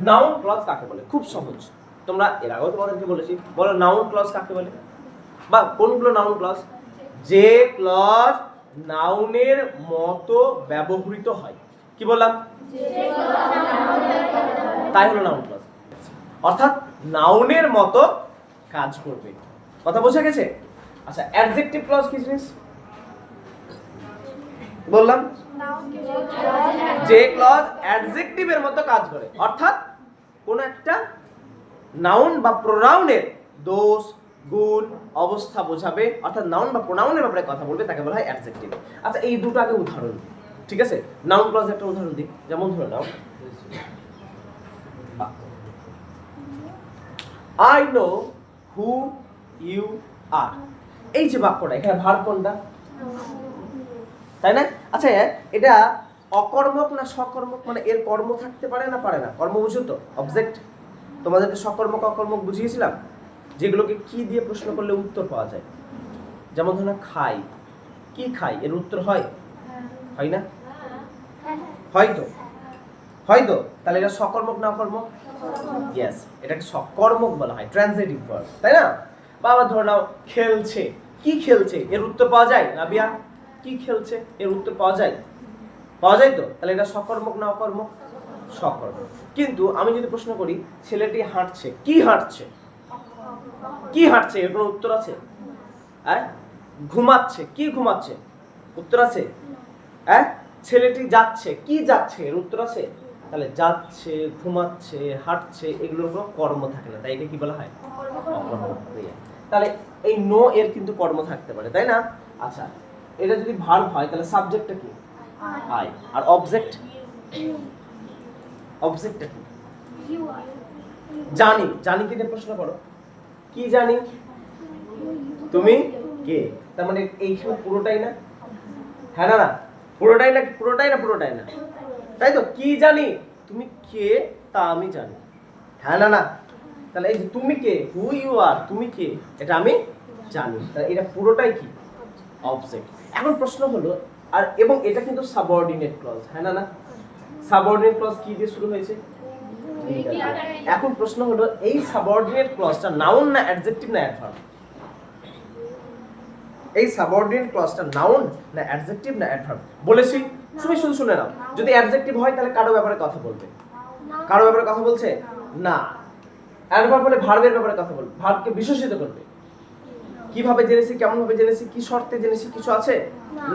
Noun clause কাকে বলে? খুব সহজ। তোমরা এর আগেও তোমাদেরকে বলেছি। বলো নাউন ক্লজ কাকে বলে? বা কোনগুলো নাউন ক্লজ যে ক্লজ নাউনের মতো ব্যবহৃত হয়। কি বললাম? তাই হলো নাউন ক্লজ অর্থাৎ নাউনের মতো কাজ করবে। কথা বোঝা গেছে? আচ্ছা অ্যাডজেক্টিভ ক্লজ কি জিনিস? বললাম? যে ক্লজ অ্যাডজেক্টিভের মতো কাজ করে। অর্থাৎ কোন একটা নাউন বা প্রোনাউনের দোষ, গুণ, অবস্থা বোঝাবে। অর্থাৎ নাউন বা প্রোনাউনের ব্যাপারে কথা বলবে, তাকে বলা হয় অ্যাডজেক্টিভ আচ্ছা এই দুটো আগে উদাহরণ। ঠিক আছে? নাউন ক্লজ একটা উদাহরণ দিই। যেমন ধরে নাও I know who you are এই যে বাক্যটা, এখানে ভার কোনটা? তাই না? আচ্ছা এটা অকর্মক না সকর্মক মানে এর কর্ম থাকতে পারে না পারে না? কর্ম বুঝো তো অবজেক্ট তোমাদেরকে সকর্মক অকর্মক বুঝিয়েছিলাম? যেগুলোকে কি দিয়ে প্রশ্ন করলে উত্তর পাওয়া যায়? যেমন ধরো খাই। কি খাই? এর উত্তর হয়? হয় না? হয় তো? হয় তো? তাহলে এটা সকর্মক না অকর্মক? ইয়েস এটাকে সকর্মক বলা হয় ট্রান্সলেটিভ ভার্ব তাই না? বা আবার ধরে নাও, খেলছে। কি খেলছে? এর উত্তর পাওয়া যায়? রাবিয়া? কি খেলছে? এর উত্তর পাওয়া যায়। পাওয়া যায় তো? তাহলে এটা সকর্মক না অকর্মক? সকর্মক। কিন্তু আমি যদি প্রশ্ন করি ছেলেটি হাঁটছে কি হাঁটছে? কি হাঁটছে? এর কোনো উত্তর আছে? হ্যাঁ ঘুমাচ্ছে কি ঘুমাচ্ছে? উত্তর আছে? হ্যাঁ ছেলেটি যাচ্ছে কি যাচ্ছে? এর উত্তর আছে? তাহলে যাচ্ছে ঘুমাচ্ছে হাঁটছে এগুলোর কোনো কর্ম থাকে না। তাই এটা কি বলা হয়? অকর্মক। ক্রিয়া। তাহলে এই নো এর কিন্তু কর্ম থাকতে পারে তাই না? আচ্ছা এটা যদি ভার্ব হয়, তাহলে সাবজেক্টটা কি? আই আর অবজেক্ট অবজেক্টটা কি? জানি। জানি কি দিয়ে প্রশ্ন করো? কি জানি? তুমি? কে? তার মানে এইখানে পুরোটাই না? হ্যাঁ না না। পুরোটাই না পুরোটাই না পুরোটাই না? তাই তো? কি জানি? তুমি কে? তা আমি জানি। হ্যাঁ না না। তাহলে এই যে তুমি কে? হু ইউ আর তুমি কে? এটা আমি জানি। তাহলে এটা পুরোটাই কি? অবজেক্ট এখন প্রশ্ন হলো, আর এবং এটা কিন্তু সাবঅর্ডিনেট ক্লজ হ্যাঁ না না? সাবঅর্ডিনেট ক্লজ কি দিয়ে শুরু হয়েছে? এখন প্রশ্ন হলো, এই সাবঅর্ডিনেট ক্লজটা নাউন না অ্যাডজেক্টিভ না অ্যাডভার্ব এই সাবঅর্ডিনেট ক্লজটা নাউন না অ্যাডজেক্টিভ না অ্যাডভার্ব বলেছি, তুমি শুধু শুনে নাও। যদি অ্যাডজেক্টিভ হয়, তাহলে কারও ব্যাপারে কথা বলবে। কারও ব্যাপারে কথা বলছে? না। অ্যাডভার্ব বলে ভার্বের ব্যাপারে কথা বলবে ভার্বকে বিশেষিত করবে। কীভাবে জেনেছি কেমন ভাবে জেনেছি কি শর্তে জেনেছি কিছু আছে?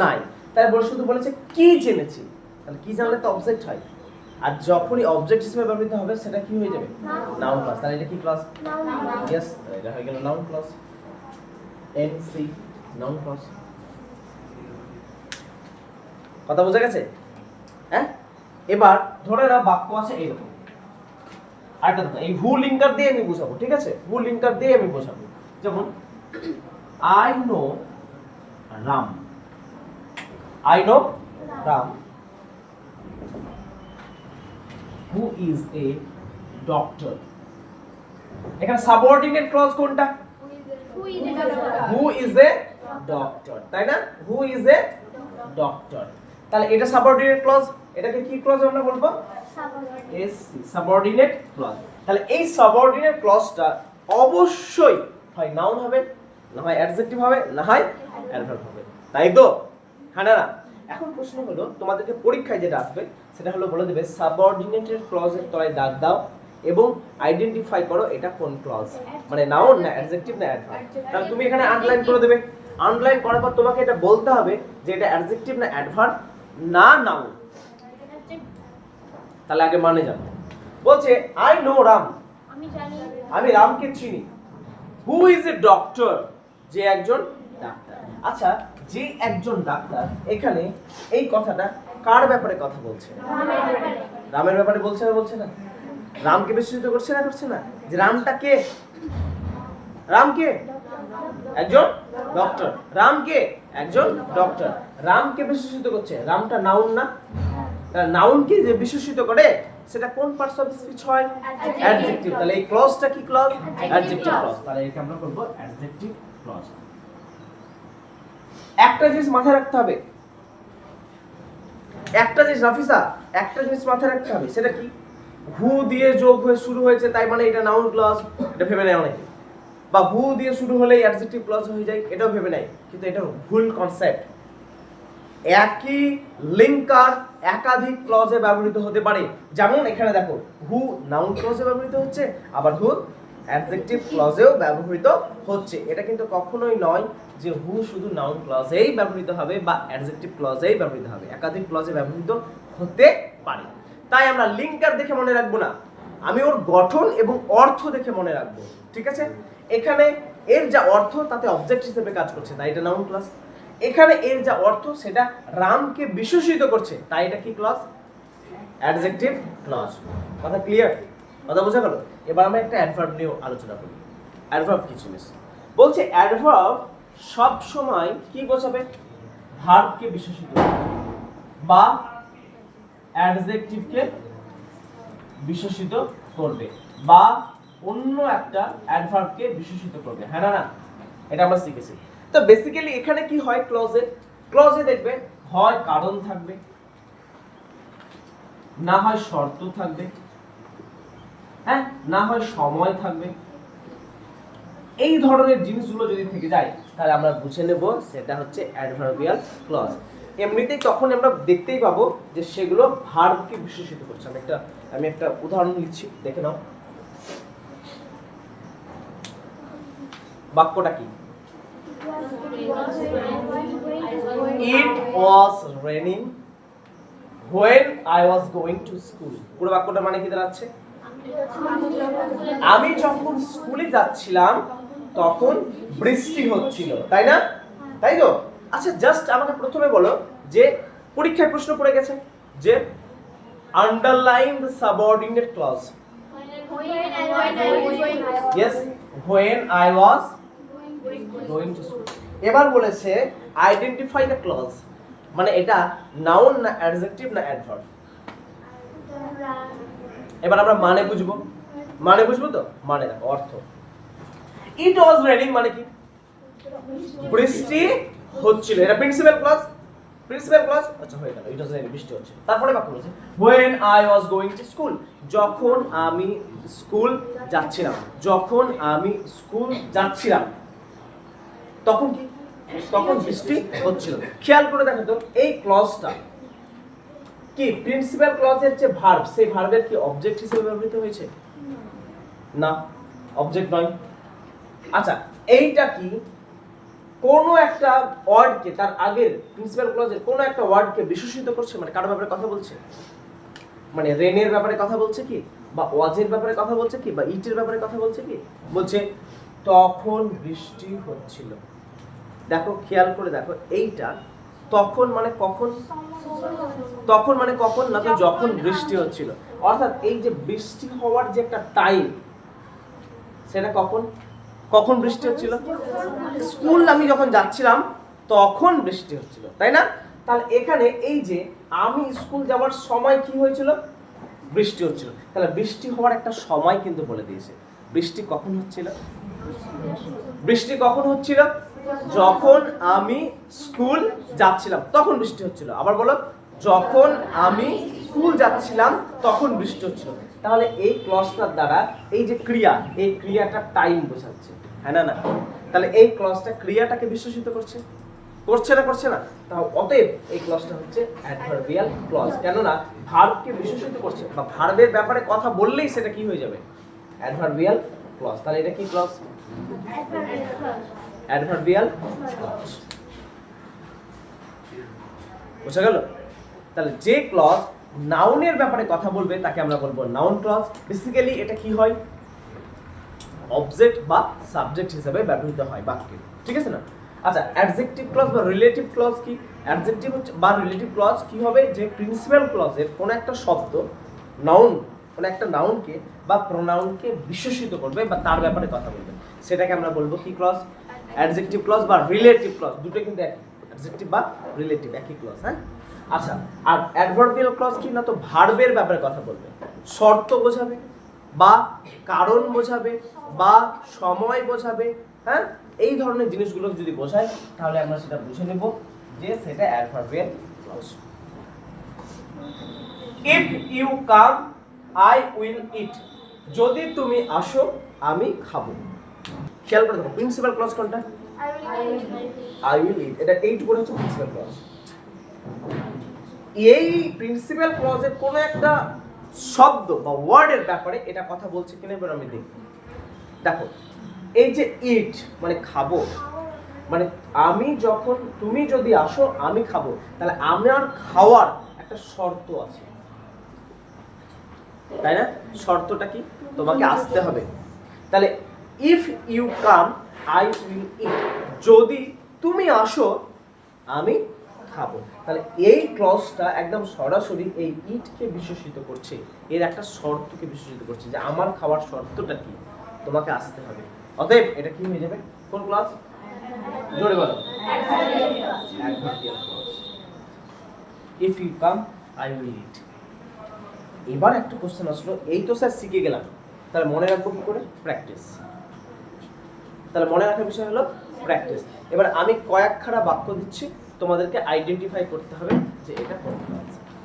নাই। তাই বলে শুধু বলেছে কি জেনেছি? তাহলে কি জানলে তো অবজেক্ট হয়? আর যখনই অবজেক্ট হিসেবে ব্যবহৃত হবে সেটা কি হয়ে যাবে? নাউন ক্লাস তাহলে এটা কি ক্লাস ইয়েস এটা হয়ে গেল noun clause N C noun clause কথা বোঝা গেছে? হ্যাঁ? এবার ধরে না বাক্য আছে এইরকম আরেকটা এই হু লিঙ্কার দিয়ে আমি বোঝাবো ঠিক আছে? হু লিঙ্কার দিয়ে আমি বোঝাবো। যেমন I know Ram I know Ram who is a doctor এখানে সাবঅর্ডিনেট ক্লজ কোনটা? হু ইজ এ ডক্টর তাই না? হু ইজ এ ডক্টর তাহলে এটা সাবঅর্ডিনেট ক্লজ এটাকে কি ক্লজ আমরা বলব? এস সাবঅর্ডিনেট ক্লজ তাহলে এই সাবঅর্ডিনেট ক্লজটা অবশ্যই হয় নাউন হবে। না হয় অ্যাডজেক্টিভ হবে না হয় অ্যাডভার্ব হবে। তাই তো? হ্যাঁ না? এখন প্রশ্ন হলো তোমাদেরকে পরীক্ষায় যেটা আসবে সেটা হলো বলে দেবে সাবঅর্ডিনেটের ক্লজের তলায় দাগ দাও এবং আইডেন্টিফাই করো এটা কোন ক্লজ মানে নাউন না অ্যাডজেক্টিভ না অ্যাডভার্ব তাহলে তুমি এখানে আন্ডারলাইন করে দেবে। আন্ডারলাইন করার পর তোমাকে এটা বলতে হবে যে এটা অ্যাডজেক্টিভ না অ্যাডভার্ব না নাউন তাহলে আগে মানে জানো। বলছে আই নো রাম আমি জানি। আমি রামকে চিনি। হু ইজ এ ডক্টর যে একজন ডাক্তার। আচ্ছা যে একজন ডাক্তার এখানে এই কথাটা কার ব্যাপারে কথা বলছে? রামের ব্যাপারে বলছে না বলছে না? রামকে বিস্মিত করছে না করছে না? যে রামটা কে? রাম কে? একজন ডক্টর। রাম কে? একজন ডক্টর। রামকে বিশেষিত করছে। রামটা নাউন না? নাউনকে যে বিশেষিত করে সেটা কোন পার্টস অফ স্পিচ হয়? অ্যাডজেক্টিভ তাহলে এই ক্লজটা কি ক্লজ অ্যাডজেক্টিভ ক্লজ তাহলে একে আমরা করব অ্যাডজেক্টিভ একটা জিনিস মাথায় রাখতে হবে। একটা জিনিস রাফিসা একটা জিনিস মাথায় রাখতে হবে, সেটা কি? হু দিয়ে যোগ হয়ে শুরু হয়েছে, তাই মানে এটা নাউন ক্লজ এটা ভেবে নেয় অনেকে। বা হু দিয়ে শুরু হলেই অ্যাডজেক্টিভ ক্লজ হয়ে যায়, এটাও ভেবে নেয়, কিন্তু এটা ভুল কনসেপ্ট একই লিঙ্কার একাধিক ক্লজে ব্যবহৃত হতে পারে। যেমন এখানে দেখো, হু নাউন ক্লজে ব্যবহৃত হচ্ছে, আবার হু অ্যাডজেক্টিভ ক্লজেও ব্যবহৃত হচ্ছে। এটা কিন্তু কখনোই নয় যে হু শুধু নাউন ক্লজেই ব্যবহৃত হবে বা অ্যাডজেক্টিভ ক্লজেই ব্যবহৃত হবে। একাধিক ক্লজে ব্যবহৃত হতে পারে। তাই আমরা লিঙ্কার দেখে মনে রাখব না। আমি ওর গঠন এবং অর্থ দেখে মনে রাখব, ঠিক আছে? এখানে এর যা অর্থ, তাতে অবজেক্ট হিসেবে কাজ করছে, তাই এটা নাউন ক্লাস এখানে এর যা অর্থ, সেটা রামকে বিশেষিত করছে, তাই এটা কি ক্লজ অ্যাডজেক্টিভ ক্লজ কথা ক্লিয়ার কথা বোঝা গেল? এবার আমরা একটা অ্যাডভার্ব নিয়ে আলোচনা করি। অ্যাডভার্ব কি জিনিস? বলছে অ্যাডভার্ব সব সময় কি বোঝাবে? ভার্বকে বিশেষিত বা অ্যাডজেক্টিভকে বিশেষিত করবে। বা অন্য একটা অ্যাডভার্বকে বিশেষিত করবে। হ্যাঁ না না? এটা আমরা শিখেছি। তো বেসিক্যালি এখানে কি হয়? ক্লজে ক্লজে দেখবে, হয় কারণ থাকবে, না হয় শর্ত থাকবে। হ্যাঁ না হয় সময় থাকবে। এই ধরনের জিনিসগুলো যদি থেকে যায়, তাহলে আমরা বুঝে নেব সেটা হচ্ছে অ্যাডভার্বিয়াল ক্লজ এমনিতেই তখন আমরা দেখতেই পাবো যে সেগুলো ভার্বকে বিশেষিত করছে। আমি একটা আমি একটা উদাহরণ দিচ্ছি দেখে নাও। বাক্যটা কি? It was raining when I was going to school পুরো বাক্যটা মানে কি দাঁড়াচ্ছে? আমি যখন স্কুলে যাচ্ছিলাম, তখন বৃষ্টি হচ্ছিল, তাই না? তাই তো? আচ্ছা জাস্ট আমাকে প্রথমে বলো যে পরীক্ষায় প্রশ্ন পড়ে গেছে, যে underline the subordinate clause yes when I was going to school এবার বলেছে আইডেন্টিফাই দ্য ক্লজ মানে এটা নাউন না অ্যাডজেক্টিভ না অ্যাডভার্ব এবার আমরা মানে বুঝব। মানে বুঝব তো? মানে দেখো, অর্থ। ইট ওয়াজ রেনিং মানে কি? বৃষ্টি হচ্ছিল। এটা প্রিন্সিপাল ক্লজ প্রিন্সিপাল ক্লজ আচ্ছা হয়ে গেল। ইট ওয়াজ রেনিং বৃষ্টি হচ্ছে তারপরে বাক্য বলেছে when I was going to school যখন আমি স্কুল যাচ্ছিলাম, যখন আমি স্কুল যাচ্ছিলাম, তখন কি? তখন বৃষ্টি হচ্ছিল। খেয়াল করে দেখো তো, এই ক্লজটা কি প্রিন্সিপাল ক্লজের যে ভার্ব সেই ভার্বের কি অবজেক্ট হিসেবে ব্যবহৃত হয়েছে? না অবজেক্ট নয়। আচ্ছা এইটা কি কোন একটা ওয়ার্ডকে তার আগের প্রিন্সিপাল ক্লজের কোন একটা ওয়ার্ডকে বিশেষিত করছে? মানে কারও ব্যাপারে কথা বলছে? মানে রেনের ব্যাপারে কথা বলছে কি? বা ওয়াজের ব্যাপারে কথা বলছে কি? বা ইটের ব্যাপারে কথা বলছে কি? বলছে, তখন বৃষ্টি হচ্ছিল। দেখো, খেয়াল করে দেখো, এইটা তখন মানে কখন? তখন মানে কখন না তো যখন বৃষ্টি হচ্ছিল। অর্থাৎ এই যে বৃষ্টি হওয়ার যে একটা টাইম সেটা কখন? কখন বৃষ্টি হচ্ছিল? স্কুল আমি যখন যাচ্ছিলাম তখন বৃষ্টি হচ্ছিল তাই না? তাহলে এখানে এই যে আমি স্কুল যাওয়ার সময় কি হয়েছিল? বৃষ্টি হচ্ছিল। তাহলে বৃষ্টি হওয়ার একটা সময় কিন্তু বলে দিয়েছে। বৃষ্টি কখন হচ্ছিল? বৃষ্টি কখন হচ্ছিল? যখন আমি স্কুল যাচ্ছিলাম, তখন বৃষ্টি হচ্ছিল। আবার বলো, যখন আমি স্কুল যাচ্ছিলাম, তখন বৃষ্টি হচ্ছিল। তাহলে এই ক্লসটার দ্বারা এই যে ক্রিয়া, এই ক্রিয়াটা টাইম বোঝাচ্ছে হ্যাঁ না না? তাহলে এই ক্লসটা ক্রিয়াটাকে বিশেষিত করছে। করছে না করছে না? তাও অতএব এই ক্লসটা হচ্ছে অ্যাডভার্বিয়াল ক্লজ কেননা ভার্বকে বিশেষিত করছে, বা ভার্বের ব্যাপারে কথা বললেই সেটা কি হয়ে যাবে? অ্যাডভার্বিয়াল ক্লস তাহলে এটা কি ক্লজ অ্যাডভার্বিয়াল ক্লজ বুঝা গেল? তাহলে যে ক্লজ নাউনের ব্যাপারে কথা বলবে, তাকে আমরা বলব নাউন ক্লজ বেসিক্যালি এটা কি হয়? অবজেক্ট বা সাবজেক্ট হিসেবে ব্যবহৃত হয় বাক্যে। ঠিক আছে না? আচ্ছা অ্যাডজেক্টিভ ক্লজ বা রিলেটিভ ক্লজ কি? অ্যাডজেক্টিভ হচ্ছে বা রিলেটিভ ক্লজ কি হবে? যে প্রিন্সিপাল ক্লজের কোনো একটা শব্দ নাউন কোনো একটা নাউনকে বা প্রোনাউনকে বিশেষিত করবে বা তার ব্যাপারে কথা বলবে। সেটাকে আমরা বলব কি ক্লজ অ্যাডজেক্টিভ ক্লজ বা রিলেটিভ ক্লজ দুটো কিন্তু একই। অ্যাডজেক্টিভ বা রিলেটিভ একই ক্লজ হ্যাঁ? আচ্ছা আর অ্যাডভার্বিয়াল ক্লজ কি না তো ভার্বের ব্যাপারে কথা বলবে। শর্ত বোঝাবে বা কারণ বোঝাবে বা সময় বোঝাবে হ্যাঁ? এই ধরনের জিনিসগুলো যদি বোঝায়, তাহলে আমরা সেটা বুঝে নেব যে সেটা adverbial clause if you come I will eat যদি তুমি আসো, আমি খাব। খেয়াল করে দেখো প্রিন্সিপাল ক্লজ কোনটা? আই উইল ইট এটা এইট করে হচ্ছে প্রিন্সিপাল ক্লজ এই প্রিন্সিপাল ক্লজের কোনো একটা শব্দ বা ওয়ার্ডের ব্যাপারে এটা কথা বলছে কিনা এবার আমি দেখি। দেখো, এই যে ইট মানে খাব মানে আমি যখন, তুমি যদি আসো, আমি খাব, তাহলে আমার খাওয়ার একটা শর্ত আছে। তাই না? শর্তটা কি? তোমাকে আসতে হবে। তাহলে if you come I will eat যদি তুমি আসো, আমি খাব। তাহলে এই ক্লজটা একদম সরাসরি এই ইটকে বিশেষিত করছে। এর একটা শর্তকে বিশেষিত করছে যে আমার খাওয়ার শর্তটা কি? তোমাকে আসতে হবে। অতএব এটা কি হয়ে যাবে? কোন ক্লাস জোরে বলো। If you come I will eat এবার একটা কোশ্চেন আসলো, এই তো স্যার শিখে গেলাম। তাহলে মনে রাখব কি করে? প্র্যাকটিস তাহলে মনে রাখার বিষয় হলো প্র্যাকটিস এবার আমি কয়েকখানা বাক্য দিচ্ছি, তোমাদেরকে আইডেন্টিফাই করতে হবে যে এটা কোন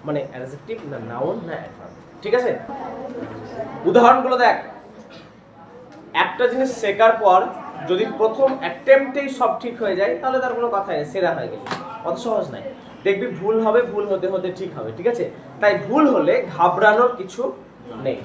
মানে অ্যাডজেক্টিভ না নাউন না অ্যাডভার্ব ঠিক আছে? উদাহরণগুলো দেখ। একটা জিনিস শেখার পর যদি প্রথম অ্যাটেম্পটেই সব ঠিক হয়ে যায়, তাহলে তার কোনো কথাই নেই, সেরা হয়ে গেছে। অত সহজ নাই দেখবি ভুল হবে, ভুল হতে হতে ঠিক হবে, ঠিক আছে? তাই ভুল হলে ঘাবড়ানোর কিছু নেই।